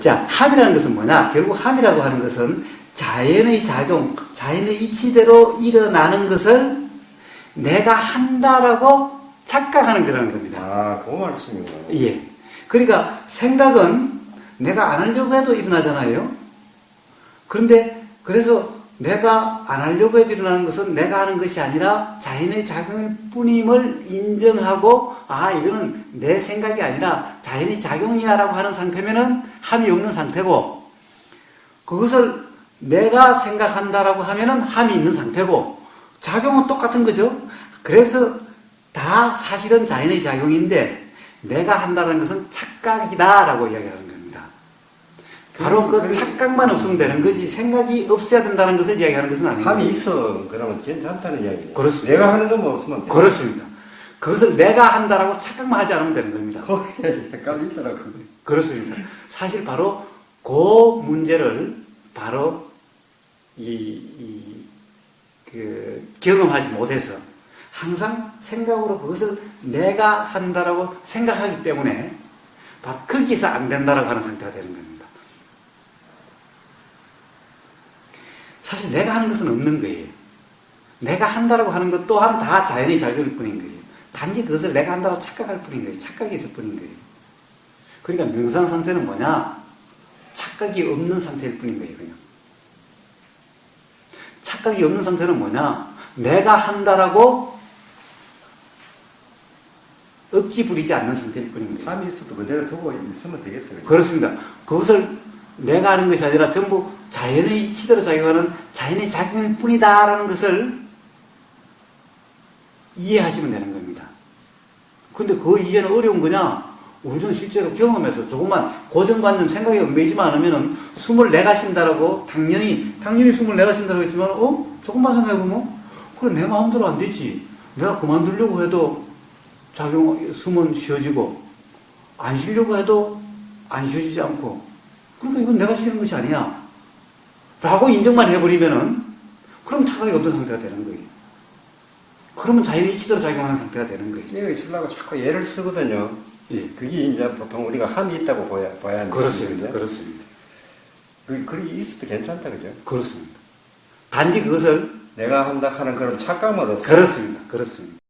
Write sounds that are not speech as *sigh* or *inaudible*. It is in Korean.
자, 함이라는 것은 뭐냐? 결국 함이라고 하는 것은 자연의 작용, 자연의 이치대로 일어나는 것을 내가 한다라고 착각하는 거라는 겁니다. 아, 그 말씀이구나. 예. 그러니까 생각은 내가 안 하려고 해도 일어나잖아요. 그런데 그래서 내가 안 하려고 해도 일어나는 것은 내가 하는 것이 아니라 자연의 작용일 뿐임을 인정하고 아 이거는 내 생각이 아니라 자연의 작용이야라고 하는 상태면은 함이 없는 상태고 그것을 내가 생각한다라고 하면은 함이 있는 상태고 작용은 똑같은 거죠. 그래서 다 사실은 자연의 작용인데 내가 한다는 것은 착각이다라고 이야기하는 겁니다. 바로 그. 착각만 없으면 되는 거지 생각이 없어야 된다는 것을 이야기하는 것은 아닙니다. 함이 있어. 그러면 괜찮다는 이야기예요. 그렇습니다. 내가 하는 것만 없으면 돼. 그렇습니다. 그것을 내가 한다라고 착각만 하지 않으면 되는 겁니다. 거기에 *laughs* 헷갈리더라고. 그렇습니다. 사실 바로 그 문제를 바로 이, 이, 그, 경험하지 못해서 항상 생각으로 그것을 내가 한다라고 생각하기 때문에 바로 거기서 안 된다라고 하는 상태가 되는 겁니다. 사실 내가 하는 것은 없는 거예요. 내가 한다라고 하는 것 또한 다 자연의 작용일 뿐인 거예요. 단지 그것을 내가 한다고 착각할 뿐인 거예요. 착각이 있을 뿐인 거예요. 그러니까 명상 상태는 뭐냐? 착각이 없는 상태일 뿐인 거예요, 그냥. 착각이 없는 상태는 뭐냐? 내가 한다라고 억지 부리지 않는 상태일 뿐인 거예요. 함이 있어도 그대로 두고 있으면 되겠어요. 그렇습니다. 그것을 내가 하는 것이 아니라 전부 자연의 이치대로 작용하는 자연의 작용일 뿐이다라는 것을 이해하시면 되는 겁니다. 근데 그 이해는 어려운 거냐? 우리는 실제로 경험해서 조금만 고정관념 생각이 얽매이지만 않으면은 숨을 내가 쉰다라고 당연히 당연히 숨을 내가 쉰다라고 했지만 어 조금만 생각해보면 그래 내 마음대로 안 되지 내가 그만두려고 해도 작용 숨은 쉬어지고 안 쉬려고 해도 안 쉬어지지 않고 그러니까 이건 내가 쉬는 것이 아니야 라고 인정만 해버리면은 그럼 차각이 어떤 상태가 되는 거예요 그러면 자연의 이치대로 작용하는 상태가 되는 거예요 여기 쓰려고 자꾸 예를 쓰거든요. 예. 그게 이제 보통 우리가 함이 있다고 봐야, 봐야 하는 그렇습니다 거거든요. 그렇습니다 그, 그게 있어도 괜찮다, 그죠? 그렇습니다 단지 그것을 내가 한다 하는 그런 착각만 없어. 그렇습니다 그렇습니다